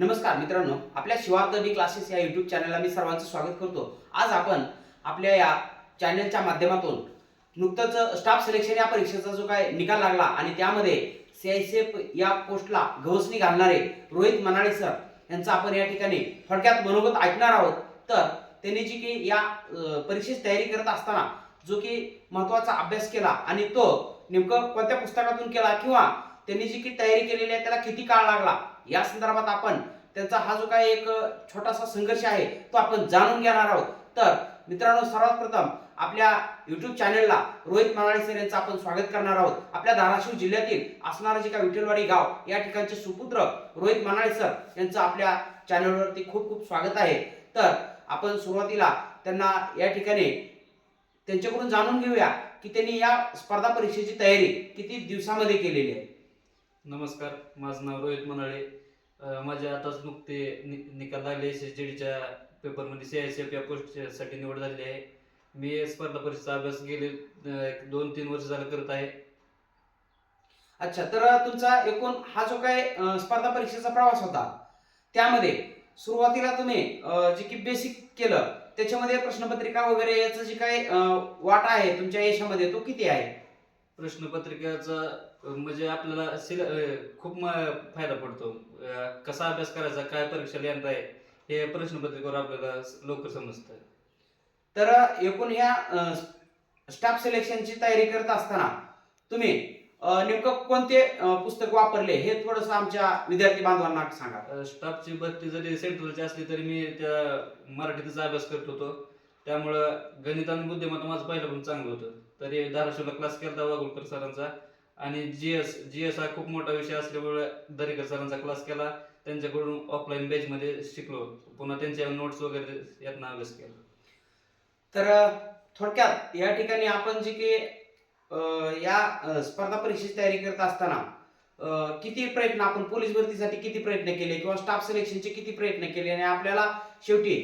नमस्कार मित्रांनो आपल्या शिवार्थ डी क्लासेस या युट्यूब चॅनलला मी सर्वांचं स्वागत करतो. आज आपण आपल्या या चॅनलच्या माध्यमातून नुकतंच स्टाफ सिलेक्शन या परीक्षेचा जो काय निकाल लागला आणि त्यामध्ये सीआयसीएफ या पोस्टला गवसणी घालणारे रोहित मनाळे सर यांचा आपण या ठिकाणी थोडक्यात मनोगत ऐकणार आहोत. तर त्यांनी जी की या अं, परीक्षेची तयारी करत असताना जो की महत्त्वाचा अभ्यास केला आणि तो नेमकं कोणत्या पुस्तकातून केला किंवा त्यांनी जी की तयारी केलेली आहे त्याला किती काळ लागला या संदर्भात आपण त्यांचा हा जो काही एक छोटासा संघर्ष आहे तो आपण जाणून घेणार आहोत. तर मित्रांनो सर्वात प्रथम आपल्या युट्यूब चॅनलला रोहित मनाळी सर यांचं आपण स्वागत करणार आहोत. आपल्या धाराशिव जिल्ह्यातील असणारं जे काय विठ्ठलवाडी गाव या ठिकाणचे सुपुत्र रोहित मनाळे सर यांचं आपल्या चॅनलवरती खूप खूप स्वागत आहे. तर आपण सुरुवातीला त्यांना या ठिकाणी त्यांच्याकडून जाणून घेऊया की त्यांनी या स्पर्धा परीक्षेची तयारी किती दिवसामध्ये केलेली आहे. नमस्कार माझं नाव रोहित मनाळे माझे आताच नुकते नि- निकाल लागले. एस एस डीच्या पेपरमध्ये सी आय सी एफ या पोस्टसाठी निवड झाली आहे. मी स्पर्धा परीक्षेचा अभ्यास गेले दोन तीन वर्ष झालं करत आहे. अच्छा तर तुमचा एकूण हा जो काय स्पर्धा परीक्षेचा प्रवास होता त्यामध्ये सुरुवातीला तुम्ही जे की बेसिक केलं त्याच्यामध्ये प्रश्नपत्रिका वगैरे याचं जे काय वाटा आहे तुमच्या यशामध्ये तो किती आहे? प्रश्नपत्रिकेचा म्हणजे आपल्याला सिल खूप म- फायदा पडतो. कसा अभ्यास करायचा काय परीक्षा लिहायला आहे हे प्रश्नपत्रिकेवर आपल्याला लवकर समजतं. तर एकूण ह्या स्टाफ सिलेक्शनची तयारी करत असताना तुम्ही नेमकं कोणते पुस्तक वापरले हे थोडंसं आमच्या विद्यार्थी बांधवांना सांगा. स्टाफची भरती जरी सेंट्रलची असली तरी मी त्या मराठीतच अभ्यास करत होतो. त्यामुळं गणित आणि बुद्धिमत्ता माझं पहिलं पण चांगलं होतं. तरी धाराशिवला क्लास केला वागुलकर सरांचा. आणि जी एस जी एस हा खूप मोठा विषय असल्यामुळे दरेकर सरांचा क्लास केला. त्यांच्याकडून ऑफलाईन बॅचमध्ये शिकलो. पुन्हा त्यांच्या नोट्स वगैरे यातनं अभ्यास केला. तर थोडक्यात या ठिकाणी आपण जे की या स्पर्धा परीक्षेची तयारी करत असताना किती प्रयत्न आपण पोलीस भरतीसाठी किती प्रयत्न केले किंवा स्टाफ सिलेक्शनचे किती प्रयत्न केले आणि आपल्याला शेवटी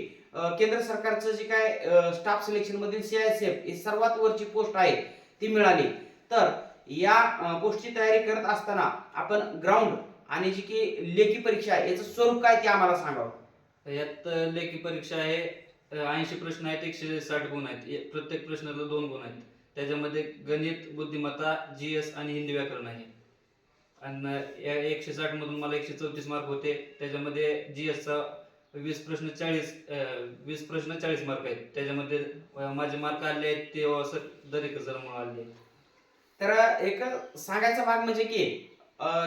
केंद्र सरकारचं जे काय स्टाफ सिलेक्शन मधील सीआयसीएफ ही सर्वात वरची पोस्ट आहे ती मिळाली. तर या गोष्टी तयारी करत असताना आपण ग्राउंड आणि जी की लेखी परीक्षा आहे याचं स्वरूप काय ते आम्हाला सांगावं यात लेखी परीक्षा आहे ऐंशी प्रश्न आहेत एकशे साठ गुण आहेत. प्रत्येक प्रश्नाला दोन गुण आहेत. त्याच्यामध्ये गणित बुद्धिमत्ता जी एस आणि हिंदी व्याकरण आहे. आणि या एकशे साठ मधून मला एकशे चौतीस मार्क होते. त्याच्यामध्ये जी एसचा वीस प्रश्न चाळीस वीस प्रश्न चाळीस मार्क आहेत. त्याच्यामध्ये माझे मार्क आले आहेत ते असं दरेकर सर म्हणून आले आहेत. तर एक सांगायचा भाग म्हणजे की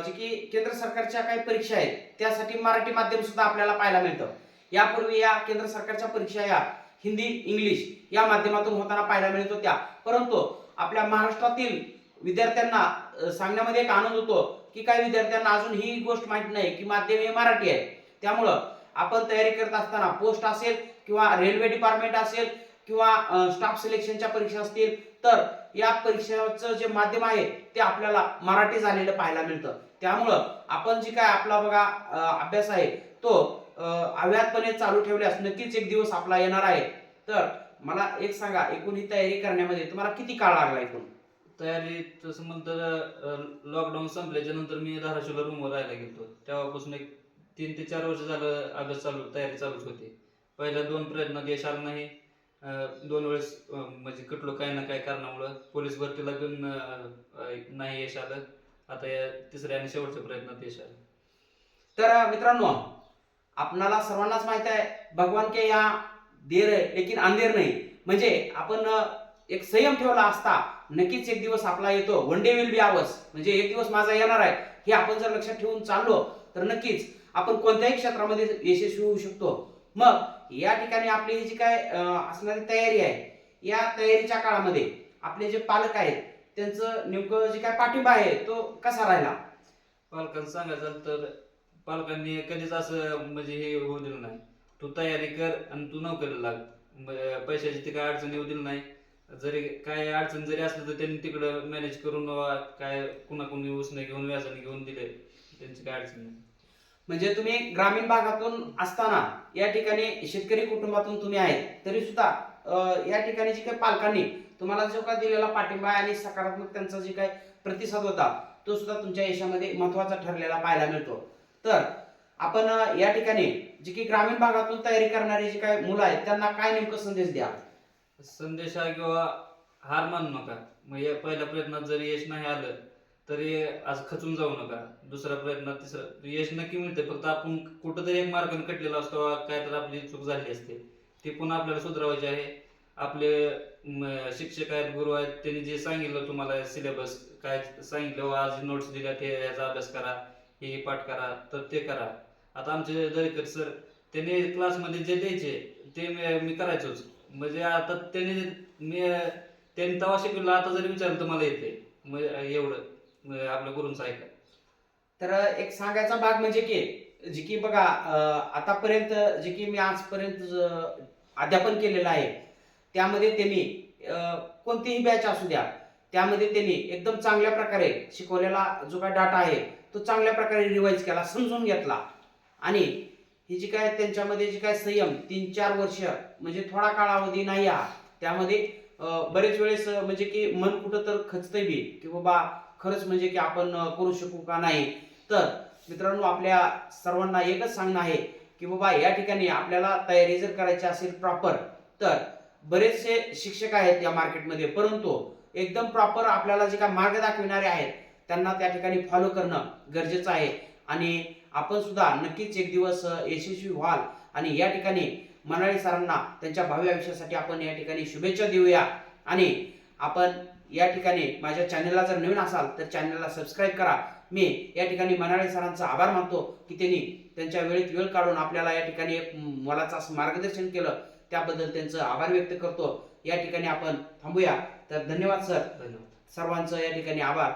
जे की केंद्र सरकारच्या काही परीक्षा आहेत त्यासाठी मराठी माध्यम सुद्धा आपल्याला पाहायला मिळतं. यापूर्वी या केंद्र सरकारच्या परीक्षा या हिंदी इंग्लिश या माध्यमातून होताना पाहायला मिळत होत्या. परंतु आपल्या महाराष्ट्रातील विद्यार्थ्यांना सांगण्यामध्ये एक आनंद होतो की काही विद्यार्थ्यांना अजून ही गोष्ट माहीत नाही की माध्यम हे मराठी आहे. त्यामुळं आपण तयारी करत असताना पोस्ट असेल किंवा रेल्वे डिपार्टमेंट असेल किंवा स्टाफ सिलेक्शनच्या परीक्षा असतील तर या परीक्षेचं जे माध्यम आहे ते आपल्याला मराठी झालेलं पाहायला मिळतं. त्यामुळं आपण जी काय आपला बघा अभ्यास आहे तो अव्यातपणे चालू ठेवल्यास नक्कीच एक दिवस आपला येणार आहे. तर मला एक सांगा एकूण ही तयारी करण्यामध्ये तुम्हाला किती काळ लागला एकूण तयारी तसं म्हणतं लॉकडाऊन संपल्याच्या नंतर मी धाराशिवला रूमवर राहायला गेलो तेव्हापासून एक तीन ते चार वर्ष झालं अभ्यास चालू तयारी चालूच होती. पहिल्या दोन प्रयत्नात यश आलं नाही दोन वेळेस म्हणजे कटलो काय ना काय कारणामुळं पोलीस भरतीला पण नाही यश आलं. आता या तिसऱ्या आणि शेवटच्या प्रयत्नात यश आलं. तर मित्रांनो आपणाला सर्वांनाच माहीत आहे भगवान के या देर लेकिन अंधेर नाही. म्हणजे आपण एक संयम ठेवला असता नक्कीच एक दिवस आपला येतो. One day will be hours म्हणजे एक दिवस माझा येणार आहे. हे आपण जर लक्षात ठेवून चाललो तर नक्कीच आपण कोणत्याही क्षेत्रामध्ये यशस्वी होऊ शकतो. मग या ठिकाणी आपली ही जी काय असणारी तयारी आहे या तयारीच्या काळामध्ये आपले जे पालक आहेत त्यांचं नेमकं जे काय पाठिंबा आहे तो कसा राहिला? पालकांना सांगायचं तर पालकांनी कधीच असं म्हणजे हे होऊ दिलं नाही. तू तयारी कर आणि तू नोकरीला लाग. पैशाची ती काय अडचण येऊ दिली नाही. जरी काय अडचण जरी असली तर त्यांनी तिकडं मॅनेज करून काय कुणाकुणी उसने घेऊन व्याजाने घेऊन दिले त्यांची काय अडचण नाही. म्हणजे तुम्ही ग्रामीण भागातून असताना या ठिकाणी शेतकरी कुटुंबातून तुम्ही आहेत तरी सुद्धा या ठिकाणी जे काही पालकांनी तुम्हाला जो काय दिलेला पाठिंबा आणि सकारात्मक त्यांचा जे काही प्रतिसाद होता तो सुद्धा तुमच्या यशामध्ये महत्त्वाचा ठरलेला पाहायला मिळतो. तर आपण या ठिकाणी जी की ग्रामीण भागातून तयारी करणारी जी काही मुलं आहेत त्यांना काय नेमकं संदेश द्या? संदेश हा किंवा हार मान नका. मग या पहिल्या प्रयत्नात जरी यश नाही आलं तरी आज खचून जाऊ नका. दुसरा प्रयत्न तिसरा यश नक्की मिळते फक्त आपण कुठंतरी एक मार्गाने कटलेला असतो काय तर आपली चूक झाली असते. ती पुन्हा आपल्याला सुधारायची आहे. आपले शिक्षक आहेत गुरु आहेत त्यांनी जे सांगितलं तुम्हाला सिलेबस काय सांगितलं "वा, आज नोट्स दिल्या ते याचा अभ्यास करा हे पाठ करा तर ते करा. आता आमचे दरेकर सर त्यांनी क्लासमध्ये जे द्यायचे ते मी- करायचोच. म्हणजे आता त्याने मी त्यांनी तवा शिकवलं आता जरी विचारलं तर मला येते म्हणजे एवढं. आपल्या गुरूंचं ऐकलं. तर एक सांगायचा भाग म्हणजे की जी की बघा आतापर्यंत जे की मी आजपर्यंत अध्यापन केलेलं आहे त्यामध्ये त्यांनी कोणतीही बॅच असू द्या त्यामध्ये त्यांनी एकदम चांगल्या प्रकारे शिकवलेला जो काय डाटा आहे तो चांगल्या प्रकारे रिवाईज केला समजून घेतला. आणि ही जी काय त्यांच्यामध्ये जी काय संयम तीन चार वर्ष म्हणजे थोडा कालावधी नाही हा त्यामध्ये बरेच वेळेस म्हणजे की मन कुठं तर खचतंय बी की बाबा खरंच म्हणजे की आपण करू शकू का नाही? तर मित्रांनो आपल्या सर्वांना एकच सांगणं आहे की बाबा या ठिकाणी आपल्याला तयारी जर करायची असेल प्रॉपर तर बरेचसे शिक्षक आहेत या मार्केटमध्ये परंतु एकदम प्रॉपर आपल्याला जे काय मार्ग दाखविणारे आहेत त्यांना त्या ठिकाणी फॉलो करणं गरजेचं आहे. आणि आपण सुद्धा नक्कीच एक दिवस यशस्वी व्हाल आणि या ठिकाणी मनाळी सरांना त्यांच्या भावी आयुष्यासाठी आपण या ठिकाणी शुभेच्छा देऊया. आणि आपण या ठिकाणी माझ्या चॅनलला जर नवीन असाल तर चॅनलला सबस्क्राईब करा. मी या ठिकाणी मनाळे सरांचा आभार मानतो की त्यांनी त्यांच्या वेळेत वेळ काढून आपल्याला या ठिकाणी एक मोलाचं असं मार्गदर्शन केलं. त्याबद्दल त्यांचं आभार व्यक्त करतो. या ठिकाणी आपण थांबूया. तर धन्यवाद सर. धन्यवाद. सर्वांचं या ठिकाणी आभार.